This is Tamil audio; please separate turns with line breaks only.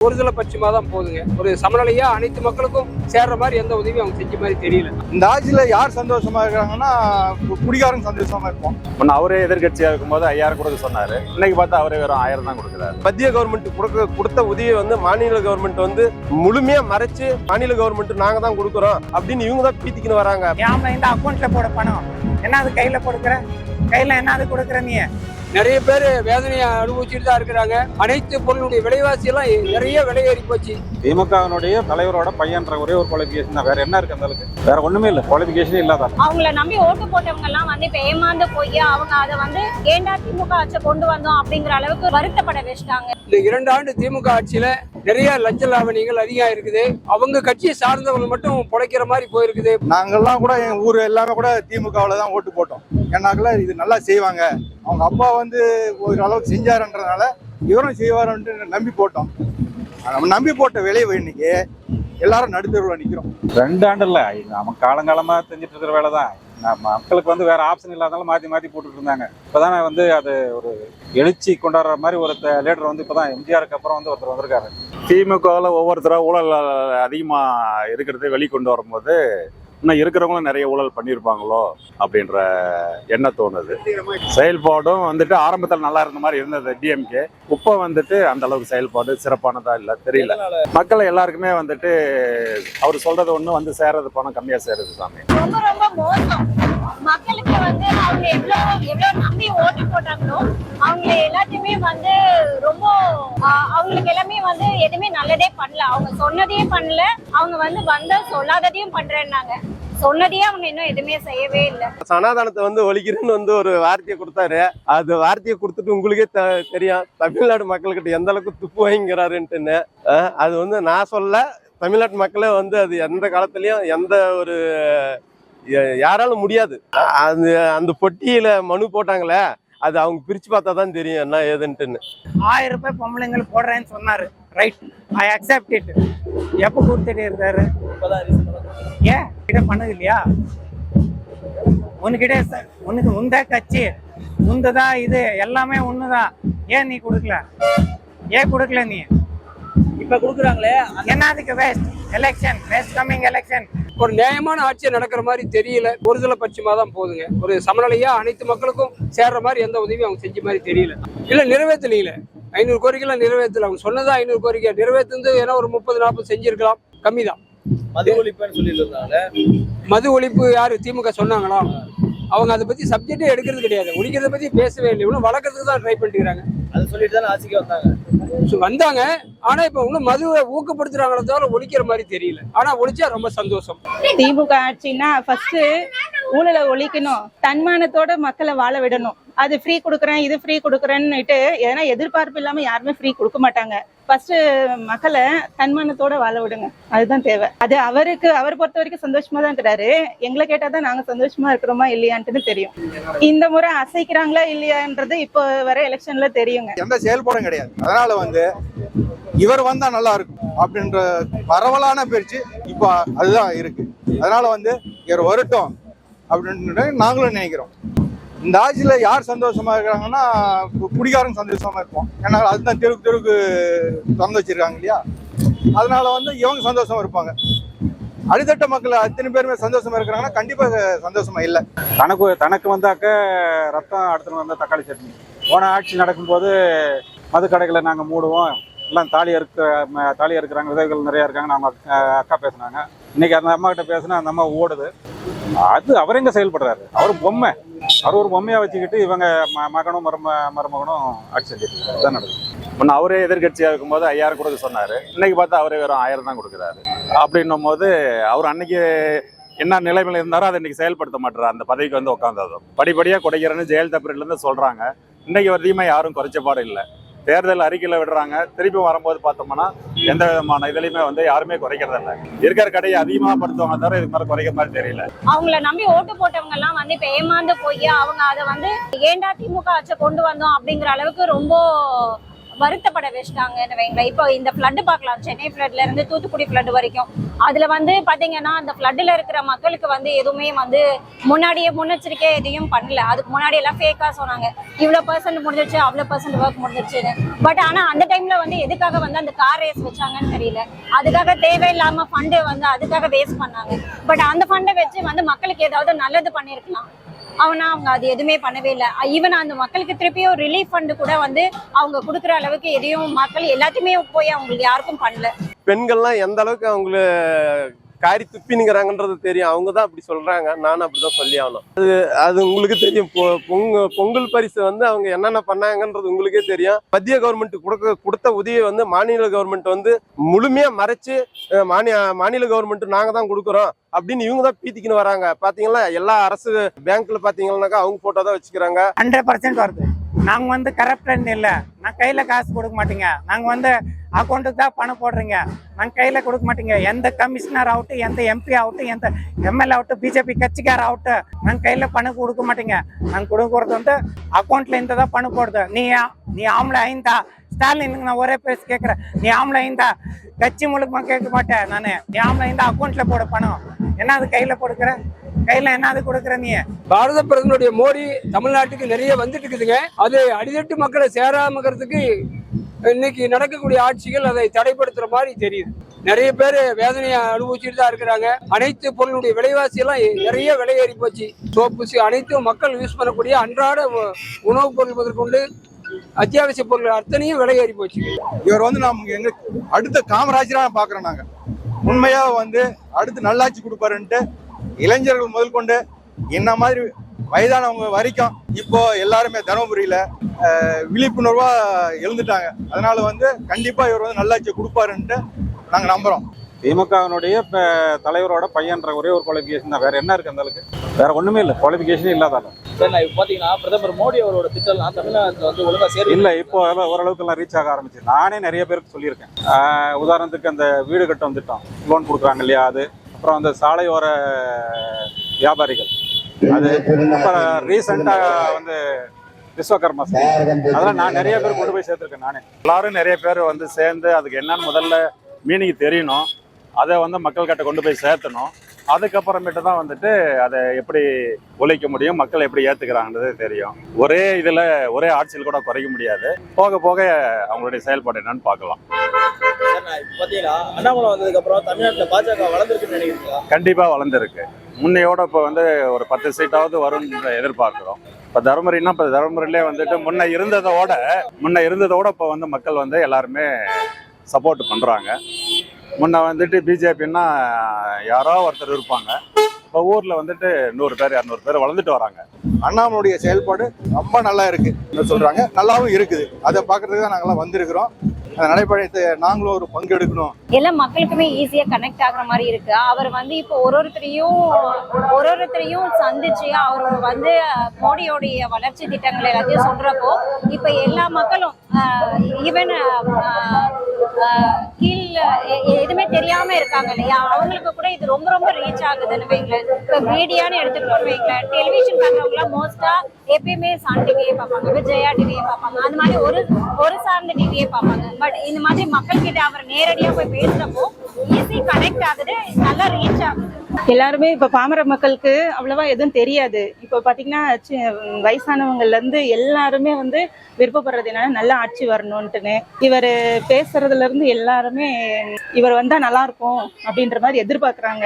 ஒருதலை பட்சமா தான் போகுதுங்க. ஒரு சமநிலையா அனைத்து மக்களுக்கும் சேர்ற மாதிரி எந்த உதவியும் அவங்க செஞ்ச மாதிரி தெரியல.
இந்த ஆட்சியில யார் சந்தோஷமா இருக்காங்கன்னா கு- குடிகாரன் சந்தோஷமா இருப்போம்
முன்ன அவரே எதிர்கட்சியா இருக்கும்போது ஐயாயிரம் கொடுக்க சொன்னாரு. இன்னைக்கு பார்த்தா அவரே வெறும் ஆயிரம் தான் கொடுக்குறாரு.
மத்திய கவர்மெண்ட் கொடுக்க கொடுத்த உதவியை வந்து மாநில கவர்மெண்ட் வந்து முழுமையா மறைச்சு மாநில கவர்மெண்ட் நாங்க தான் கொடுக்குறோம் அப்படின்னு இவங்க தான் பீத்திக்கின்னு வராங்க.
இந்த அக்கௌண்ட்ல போட பணம்? என்ன அது கையில கொடுக்குற? கையில என்ன அது கொடுக்குற நீ?
நிறைய பேர் வேதனையை அனுபவிச்சுட்டு தான் இருக்கிறாங்க. அனைத்து பொருளுடைய விலைவாசி எல்லாம் நிறைய விலை ஏறி போச்சு.
திமுகவினுடைய தலைவரோட பையன்ற ஒரே ஒரு குவாலிபிகேஷன் தான். வேற என்ன இருக்கு அந்த அளவுக்கு? வேற ஒண்ணுமே இல்ல. குவாலிபிகேஷனே இல்லாத?
அவங்கள நம்பி ஓட்டு போட்டவங்க எல்லாம் வந்து இப்ப ஏமாந்து போய் அவங்க அதை வந்து ஏண்டா திமுக ஆட்சியை கொண்டு வந்தோம் அப்படிங்கிற அளவுக்கு வருத்தப்பட வச்சுட்டாங்க.
இந்த இரண்டு ஆண்டு திமுக ஆட்சியில நிறைய லஞ்ச லாவணிகள் அதிகம் இருக்குது. அவங்க கட்சியை சார்ந்தவங்க மட்டும் பிழைக்கிற மாதிரி போயிருக்குது.
நாங்கெல்லாம் கூட எங்க ஊர் எல்லாமே கூட திமுகவில் தான் ஓட்டு போட்டோம். ஏன்னாக்கல இது நல்லா செய்வாங்க. அவங்க அப்பா வந்து ஒரு அளவுக்கு செஞ்சாருன்றதுனால இவரும் செய்வாருன்ட்டு நம்பி போட்டோம். நம்ம நம்பி போட்ட விளைவு இன்னைக்கு எல்லாரும் நடுத்தருவில் நிற்கிறோம்
ரெண்டு ஆண்டு இல்ல நம்ம காலங்காலமா செஞ்சுட்டு இருக்கிற வேலை தான் மக்களுக்கு வந்து வேற ஆப்ஷன் இல்லாதனால மாத்தி மாத்தி போட்டுட்டு இருந்தாங்க இப்பதானே வந்து அது ஒரு எழுச்சி கொண்டாடுற மாதிரி ஒரு லீடர் வந்து இப்பதான் எம்ஜிஆருக்கு அப்புறம் வந்து ஒருத்தர் வந்திருக்காரு. திமுகவில் ஒவ்வொருத்தரும் ஊழல் அதிகமா இருக்கிறத வெளிக்கொண்டு வரும்போது இன்னும் இருக்கிறவங்களும் நிறைய ஊழல் பண்ணியிருப்பாங்களோ அப்படின்ற எண்ணம் தோணுது. செயல்பாடும் வந்துட்டு ஆரம்பத்தில் நல்லா இருந்த மாதிரி இருந்தது டிஎம்கே இப்போ வந்துட்டு அந்த அளவுக்கு செயல்பாடு சிறப்பானதா இல்லை தெரியல. மக்கள் எல்லாருக்குமே வந்துட்டு அவர் சொல்றது ஒன்று வந்து சேர்றது பணம் கம்மியாக சேருது சாமி.
ரொம்ப ரொம்ப மோசம். மக்களுக்கு வந்து அவங்க எவ்வளோ எவ்வளோ நம்பி ஓட்டு போட்டாங்களோ அவங்க எல்லாத்தையுமே வந்து ரொம்ப அவங்களுக்கு எல்லாமே வந்து எதுவுமே நல்லதே பண்ணல. அவங்க சொன்னதையும் பண்ணல. அவங்க வந்து வந்த சொல்லாததையும் பண்றேன்னாங்க. சொன்னதையே அவங்க இன்னும் எதுவுமே செய்யவே இல்லை.
சனாதனத்தை வந்து ஒழிக்கிறேன்னு வந்து ஒரு வார்த்தையை கொடுத்தாரு. அது வார்த்தையை கொடுத்துட்டு உங்களுக்கே தெரியும். தமிழ்நாடு மக்கள்கிட்ட எந்த அளவுக்கு துப்பு வாங்கிக்கிறாருன்ட்டுன்னு. அது வந்து நான் சொல்ல தமிழ்நாட்டு மக்களே வந்து அது எந்த காலத்துலயும் எந்த ஒரு யாராலும் முடியாது. அது அந்த பொட்டியில மனு போட்டாங்களே அது அவங்க பிரிச்சு பார்த்தா தான் தெரியும் என்ன ஏதுன்ட்டுன்னு.
ஆயிரம் ரூபாய் பொம்பளைங்களுக்கு போடுறேன்னு சொன்னாரு. ரைட் ஐ அக்செப்ட் இட் எப்போ கொடுத்துட்டு இருந்தாரு ஏன்? கிட்ட பண்ணது இல்லையா? உன்கிட்ட ச- உனக்கு உந்த கட்சி? உந்ததான் இது? எல்லாமே ஒண்ணுதான் ஏன் நீ கொடுக்கல? ஏன் கொடுக்கல நீ?
இப்ப குடுக்குறாங்களே
என்ன அதுக்கு waste election waste coming election
ஒரு நியாயமான ஆட்சியை நடக்கிற மாதிரி தெரியல. ஒருதலை பட்சமா தான் போகுதுங்க ஒரு சமநிலையா அனைத்து மக்களுக்கும் சேர்ற மாதிரி எந்த உதவியும் அவங்க செஞ்ச மாதிரி தெரியல. இல்ல நிறைவேற்றலீங்களே ஐநூறு கோரிக்கைலாம் நிறைவேற்றல. அவங்க சொன்னதா ஐநூறு கோரிக்கை. நிறைவேற்றது ஏன்னா ஒரு முப்பது நாற்பது செஞ்சிருக்கலாம். கம்மி தான்
மது ஒழிப்புன்னு சொல்லிட்டு
மது ஒழிப்பு யாரு? திமுக சொன்னாங்களா? அவங்க அதை பத்தி சப்ஜெக்டே எடுக்கிறது கிடையாது. ஒழிக்கிறத பத்தி பேசவே இல்லை. இவ்வளவு வளர்க்கறதுக்கு தான் ட்ரை பண்ணிட்டு
அது சொல்லிட்டு தானே ஆட்சிக்கு வந்தாங்க?
So, வந்தாங்க. ஆனா இப்ப இன்னும் மதுவை ஊக்கப்படுத்துறாங்களே தவிர ஒழிக்கிற மாதிரி தெரியல. ஆனா ஒழிச்சா ரொம்ப சந்தோஷம்.
திமுக ஆட்சின்னா ஃபர்ஸ்ட் ஊழலை ஒழிக்கணும். தன்மானத்தோட மக்களை வாழ விடணும். அது ஃப்ரீ கொடுக்குறேன் இது ஃப்ரீ கொடுக்குறேன்னுட்டு ஏன்னா எதிர்பார்ப்பு இல்லாம யாருமே ஃப்ரீ கொடுக்க மாட்டாங்க. ஃபர்ஸ்ட் மக்களை தன்மானத்தோட வாழ விடுங்க. அதுதான் தேவை. அது அவருக்கு அவர் பொறுத்த வரைக்கும் சந்தோஷமா தான் இருக்கிறாரு. எங்களை கேட்டால் தான் நாங்க சந்தோஷமா இருக்கிறோமா இல்லையான்ட்டுன்னு தெரியும். இந்த முறை அசைக்கிறாங்களா இல்லையான்றது இப்போ வர எலெக்ஷன்ல தெரியுங்க.
எந்த செயல்பாடும் கிடையாது. அதனால வந்து இவர் வந்தா நல்லா இருக்கும் அப்படின்ற பரவலான பேச்சு இப்போ அதுதான் இருக்கு. அதனால வந்து இவர் வரட்டும் அப்படின்னு நாங்களும் நினைக்கிறோம். இந்த ஆட்சியில் யார் சந்தோஷமாக இருக்கிறாங்கன்னா கு- குடிகாரன் சந்தோஷமாக இருப்போம் ஏன்னா அதுதான் தெருக்கு தெருக்கு திறந்து வச்சிருக்காங்க இல்லையா? அதனால வந்து இவங்க சந்தோஷமாக இருப்பாங்க. அடித்தட்ட மக்கள் அத்தனை பேருமே சந்தோஷமா இருக்கிறாங்கன்னா கண்டிப்பாக சந்தோஷமா இல்லை.
தனக்கு தனக்கு வந்தாக்க ரத்தம் அடுத்து வந்தால் தக்காளி சட்னி. போன ஆட்சி நடக்கும்போது மதுக்கடைகளை நாங்கள் மூடுவோம். எல்லாம் தாலி இருக்க தாலி இருக்கிறாங்க விதவைகள் நிறையா இருக்காங்க. நம்ம அக்கா பேசுனாங்க. இன்னைக்கு அந்த அம்மா கிட்ட பேசினா அந்த அம்மா ஓடுது. அது அவர் எங்கே செயல்படுறாரு? அவர் பொம்மை. அவர் ஒரு பொம்மையா வச்சுக்கிட்டு இவங்க ம- மகனும் மரும மருமகனும் ஆட்சி செஞ்சுட்டு. இதுதான் நடக்குது. முன்ன அவரே எதிர்கட்சியா இருக்கும்போது ஐயாயிரம் கொடுக்க சொன்னாரு. இன்னைக்கு பார்த்தா அவரே வெறும் ஆயிரம் தான் கொடுக்குறாரு. அப்படின்னும் போது அவர் அன்னைக்கு என்ன நிலைமையில இருந்தாரோ அதை இன்னைக்கு செயல்படுத்த மாட்டாரு அந்த பதவிக்கு வந்து உட்காந்ததும் படிப்படியா குறைக்கிறேன்னு ஜெயலலிதா பீரியட்ல இருந்து சொல்றாங்க. இன்னைக்கு வரையுமே யாரும் குறைச்ச பாடு இல்லை. தேர்தல் அறிக்கையில் விடுறாங்க. திருப்பி வரும்போது பார்த்தோம்னா எந்த விதமான இதுலையுமே வந்து யாருமே குறைக்கிறது இல்லை. இருக்கிற கடையை அதிகமாக படுத்துவாங்க தவிர இதுக்கு மேலே குறைக்கிற மாதிரி தெரியல.
அவங்கள நம்பி ஓட்டு போட்டவங்க எல்லாம் வந்து இப்போ ஏமாந்து போய் அவங்க அதை வந்து ஏண்டா திமுக ஆட்சி கொண்டு வந்தோம் அப்படிங்கிற அளவுக்கு ரொம்ப வருத்தப்பட வச்சுட்டாங்கன்னு வைங்களேன் இப்போ இந்த ஃப்ளட்டு பார்க்கலாம். சென்னை ஃப்ளட்ல இருந்து தூத்துக்குடி ஃப்ளட் வரைக்கும். அதுல வந்து பாத்தீங்கன்னா அந்த ஃப்ளட்ல இருக்கிற மக்களுக்கு வந்து எதுவுமே வந்து முன்னாடியே முன்னெச்சரிக்கை எதையும் பண்ணல. அதுக்கு முன்னாடி எல்லாம் ஃபேக்கா சொன்னாங்க. இவ்வளவு பர்சன்ட் முடிஞ்சிருச்சு அவ்வளவு பர்சன்ட் ஒர்க் முடிஞ்சிருச்சுன்னு. பட் ஆனா அந்த டைம்ல வந்து எதுக்காக வந்து அந்த கார் ரேஸ் வச்சாங்கன்னு தெரியல. அதுக்காக தேவையில்லாம ஃபண்டு வந்து அதுக்காக வேஸ்ட் பண்ணாங்க. பட் அந்த ஃபண்டை வச்சு வந்து மக்களுக்கு ஏதாவது நல்லது பண்ணிருக்கலாம். ஆனால் அவங்க அது எதுவுமே பண்ணவே இல்லை. ஈவன் அந்த மக்களுக்கு திருப்பியும் ரிலீஃப் ஃபண்டு கூட வந்து அவங்க கொடுக்குற அளவுக்கு எதையும் மக்கள் எல்லாத்தையுமே போய் அவங்களுக்கு யாருக்கும் பண்ணல.
பெண்கள்லாம் எந்த அளவுக்கு அவங்கள காரி துப்பினுங்கிறாங்கன்றது தெரியும். அவங்க தான் அப்படி சொல்றாங்க. நானும் அப்படிதான் சொல்லி ஆகணும். அது அது உங்களுக்கு தெரியும். பொ- பொங்க பொங்கல் பரிசு வந்து அவங்க என்னென்ன பண்ணாங்கன்றது உங்களுக்கே தெரியும். மத்திய கவர்மெண்ட் கொடுக்க கொடுத்த உதவியை வந்து மாநில கவர்மெண்ட் வந்து முழுமையா மறைச்சு மாநில மாநில கவர்மெண்ட் நாங்க தான் கொடுக்குறோம் அப்படின்னு இவங்க தான் பீத்திக்கின்னு வராங்க. பாத்தீங்களா? எல்லா அரசு பேங்க்ல பாத்தீங்கன்னாக்கா அவங்க போட்டோ தான் வச்சுக்கிறாங்க.
ஹண்ட்ரட் பர்சன்ட் வருது. நாங்க வந்து கரப்டன் இல்ல. நான் கையில காசு கொடுக்க மாட்டீங்க. நாங்க வந்து அக்கௌண்ட்டுக்கு தான் பணம் போடுறீங்க. நாங்க கையில கொடுக்க மாட்டீங்க. எந்த கமிஷனர் ஆகட்டும் எந்த எம்பி ஆகட்டும் எந்த எம்எல்ஏ ஆகட்டும் பிஜேபி கட்சிக்கார ஆகட்டும் நாங்க கையில பணம் கொடுக்க மாட்டீங்க. நாங்க கொடுக்கறது வந்து அக்கௌண்ட்ல இருந்து தான் பணம் போடுது. நீ நீ ஆம்பளை ஐந்தா? ஸ்டாலின் நான் ஒரே பேசி கேட்குறேன் நீ ஆம்பளை ஐந்தா? கட்சி முழுக்கமா கேட்க மாட்டேன் நானு. நீ ஆம்பளை ஐந்தா அக்கௌண்ட்ல போட பணம். என்ன அது கையில கொடுக்குற கையில என்ன அது கொடுக்குற நீ?
பாரத பிரதமருடைய மோடி தமிழ்நாட்டுக்கு நிறைய வந்துட்டு இருக்குதுங்க அது அடித்தட்டு மக்களை சேராமக்கிறதுக்கு இன்னைக்கு நடக்கக்கூடிய ஆட்சிகள் அதை தடைப்படுத்துற மாதிரி தெரியுது. நிறைய பேர் வேதனையை அனுபவிச்சுட்டு தான் இருக்கிறாங்க. அனைத்து பொருளுடைய விலைவாசி எல்லாம் நிறைய விலை ஏறி போச்சு. சோப்பு அனைத்தும் மக்கள் யூஸ் பண்ணக்கூடிய அன்றாட உணவுப் பொருள் முதற்கொண்டு அத்தியாவசிய பொருள் அத்தனையும் விலை ஏறி போச்சு.
இவர் வந்து நம்ம எங்க அடுத்த காமராஜரா பாக்குறோம் நாங்க. உண்மையா வந்து அடுத்து நல்லாட்சி கொடுப்பாருன்ட்டு இளைஞர்கள் முதல் கொண்டு என்ன மாதிரி வயதானவங்க வரைக்கும் இப்போ எல்லாருமே தருமபுரியில விழிப்புணர்வா எழுந்துட்டாங்க. அதனால வந்து கண்டிப்பா இவர் வந்து நல்லாட்சி கொடுப்பாருன்ட்டு நாங்க நம்புறோம்.
திமுகவினுடைய இப்ப தலைவரோட பையன்ற ஒரே ஒரு குவாலிஃபிகேஷன் தான். வேற என்ன இருக்கு அந்த அளவுக்கு? வேற ஒண்ணுமே இல்லை. குவாலிஃபிகேஷனே இல்லாதால
சார் நான் இப்போ பார்த்தீங்கன்னா பிரதமர் மோடி அவரோட திட்டம்லாம் தமிழ்நாட்டில் வந்து ஒழுங்கா சேரும்
இல்ல இப்போ எல்லாம் ஓரளவுக்கு எல்லாம் ரீச் ஆக ஆரம்பிச்சு. நானே நிறைய பேருக்கு சொல்லியிருக்கேன். உதாரணத்துக்கு அந்த வீடு கட்டும் திட்டம் லோன் கொடுக்குறாங்க இல்லையா அது அப்புறம் அந்த சாலையோர வியாபாரிகள். அது அப்புறம் ரீசெண்டாக வந்து விஸ்வகர்மா சபை. அதெல்லாம் நான் நிறைய பேர் கொண்டு போய் சேர்த்துருக்கேன் நானே.
எல்லாரும் நிறைய பேர் வந்து சேர்ந்து அதுக்கு என்னன்னு முதல்ல மீனிங் தெரியணும். அதை வந்து மக்கள்கிட்ட கொண்டு போய் சேர்த்தணும். அதுக்கப்புறமேட்டு தான் வந்துட்டு அதை எப்படி உழைக்க முடியும் மக்கள் எப்படி ஏத்துக்கிறாங்கன்றது தெரியும். ஒரே இதில் ஒரே ஆட்சியில் கூட குறைக்க முடியாது. போக போக அவங்களுடைய செயல்பாடு என்னன்னு பார்க்கலாம்.
இப்போ பார்த்தீங்கன்னா அண்ணாமலை வந்ததுக்கு அப்புறம் பாஜக வளர்ந்துருக்குன்னு நினைக்கிறீங்களா?
கண்டிப்பா வளர்ந்துருக்கு. முன்னையோட இப்போ வந்து ஒரு பத்து சீட்டாவது வரும்னு எதிர்பார்க்கிறோம். இப்போ தருமபுரினா இப்போ தருமபுரியிலே வந்துட்டு முன்ன இருந்ததோட முன்ன இருந்ததோட இப்போ வந்து மக்கள் வந்து எல்லாருமே சப்போர்ட் பண்றாங்க. முன்ன வந்துட்டு பிஜேபின்னா யாரோ ஒருத்தர் இருப்பாங்க. இப்போ ஊரில் வந்துட்டு நூறு பேர் இரநூறு பேர் வளர்ந்துட்டு வராங்க.
அண்ணாமலுடைய செயல்பாடு ரொம்ப நல்லா இருக்கு. சொல்கிறாங்க நல்லாவும் இருக்குது. அதை பார்க்கறதுக்கு தான் நாங்கெல்லாம் வந்திருக்கிறோம். அந்த நடைபயணத்தை நாங்களும் ஒரு பங்கு எடுக்கணும்.
எல்லா மக்களுக்குமே ஈஸியா கனெக்ட் ஆகுற மாதிரி இருக்கு. அவர் வந்து இப்போ ஒரு ஒருத்தரையும் ஒரு ஒருத்தரையும் சந்திச்சு அவர் வந்து மோடியோடைய வளர்ச்சி திட்டங்கள் எல்லாத்தையும் சொல்றப்போ இப்ப எல்லா மக்களும் ஈவன் கீழ் எதுவுமே தெரியாம இருக்காங்க இல்லையா? அவங்களுக்கு கூட இது ரொம்ப ரொம்ப ரீச் ஆகுதுன்னு வைங்களேன். இப்ப மீடியான்னு எடுத்துக்கிட்டோம்னு வைங்களேன். டெலிவிஷன் பார்க்குறவங்க மோஸ்டா எப்பயுமே சான் டிவியே பார்ப்பாங்க விஜயா டிவியே பார்ப்பாங்க அந்த மாதிரி ஒரு ஒரு சார்ந்த டிவியே பார்ப்பாங்க. பட் இந்த மாதிரி மக்கள் கிட்ட அவர் நேரடியாக போய் பேசுறப்போ ஈஸி கனெக்ட் ஆகுது நல்லா ரீச் ஆகுது.
எல்லாருமே இப்ப பாமர மக்களுக்கு அவ்வளவா எதுவும் தெரியாது. இப்ப பாத்தீங்கன்னா சி- வயசானவங்கல இருந்து எல்லாருமே வந்து விருப்பப்படுறது என்னன்னா நல்ல ஆட்சி வரணும்ட்டுன்னு இவர் பேசுறதுல இருந்து எல்லாருமே இவர் வந்தா நல்லா இருக்கும் அப்படின்ற மாதிரி எதிர்பார்க்கறாங்க.